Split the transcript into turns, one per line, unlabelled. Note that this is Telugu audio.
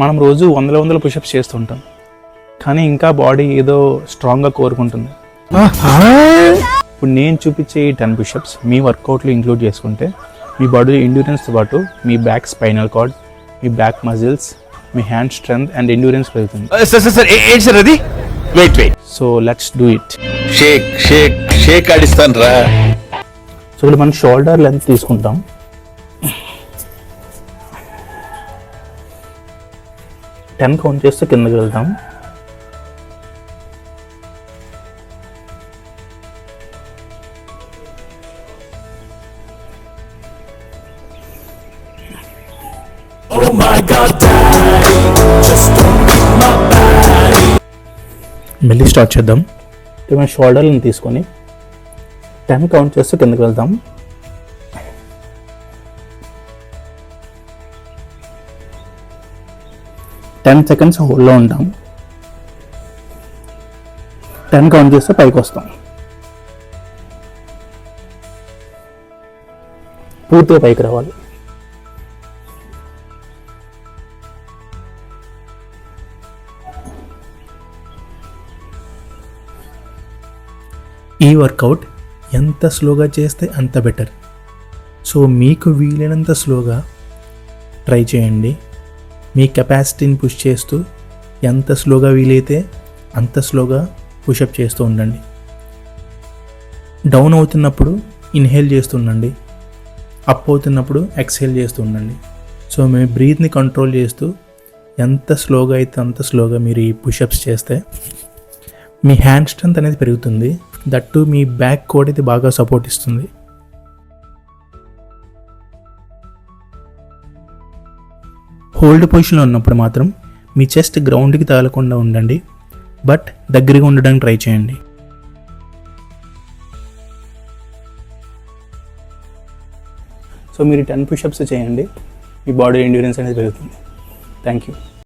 మనం రోజు వందల వందల పుషప్స్ చేస్తుంటాం. కానీ ఇంకా బాడీ ఏదో స్ట్రాంగ్గా కోరుకుంటుంది. ఇప్పుడు నేను చూపించే ఈ టెన్ పుషప్స్ మీ వర్కౌట్లో ఇంక్లూడ్ చేసుకుంటే మీ బాడీలో ఎండ్యూరెన్స్తో పాటు మీ బ్యాక్ స్పైనల్ కార్డ్ మీ బ్యాక్ మజిల్స్ మీ హ్యాండ్ స్ట్రెంగ్త్ అండ్ ఎండ్యూరెన్స్ పెరుగుతుంది. So let's do it
shake shake shake ఆడిస్తాను రా.
సో ఇప్పుడు మనం షోల్డర్ లెంత్ తీసుకుంటాం. టెన్ కౌంట్ చేస్తే కిందకి వెళ్తాం మళ్ళీ స్టార్ట్ చేద్దాం. ఇప్పుడు మనం షోల్డర్లను తీసుకొని టెన్ కౌంట్ చేస్తూ కిందకి వెళ్తాం టెన్ సెకండ్స్ హోల్డ్లో ఉంటాం. టెన్ కౌంట్ చేస్తే పైకి వస్తాం. పూర్తిగా పైకి రావాలి. ఈ వర్కౌట్ ఎంత స్లోగా చేస్తే అంత బెటర్. సో మీకు వీలైనంత స్లోగా ట్రై చేయండి. మీ కెపాసిటీని పుష్ చేస్తూ ఎంత స్లోగా వీలైతే అంత స్లోగా పుషప్ చేస్తూ ఉండండి. డౌన్ అవుతున్నప్పుడు ఇన్హేల్ చేస్తూ ఉండండి. అప్ అవుతున్నప్పుడు ఎక్స్హేల్ చేస్తూ ఉండండి. సో మీ బ్రీత్ని కంట్రోల్ చేస్తూ ఎంత స్లోగా అయితే అంత స్లోగా మీరు ఈ పుషప్స్ చేస్తే మీ హ్యాండ్ స్ట్రెంత్ అనేది పెరుగుతుంది. దట్టు మీ బ్యాక్ కోడ్ అయితే బాగా సపోర్ట్ ఇస్తుంది. హోల్డ్ పొజిషన్లో ఉన్నప్పుడు మాత్రం మీ చెస్ట్ గ్రౌండ్కి తగలకుండా ఉండండి. బట్ దగ్గరగా ఉండడానికి ట్రై చేయండి. సో మీరు టెన్ పుషప్స్ చేయండి. మీ బాడీ ఎండ్యూరెన్స్ అనేది పెరుగుతుంది. Thank you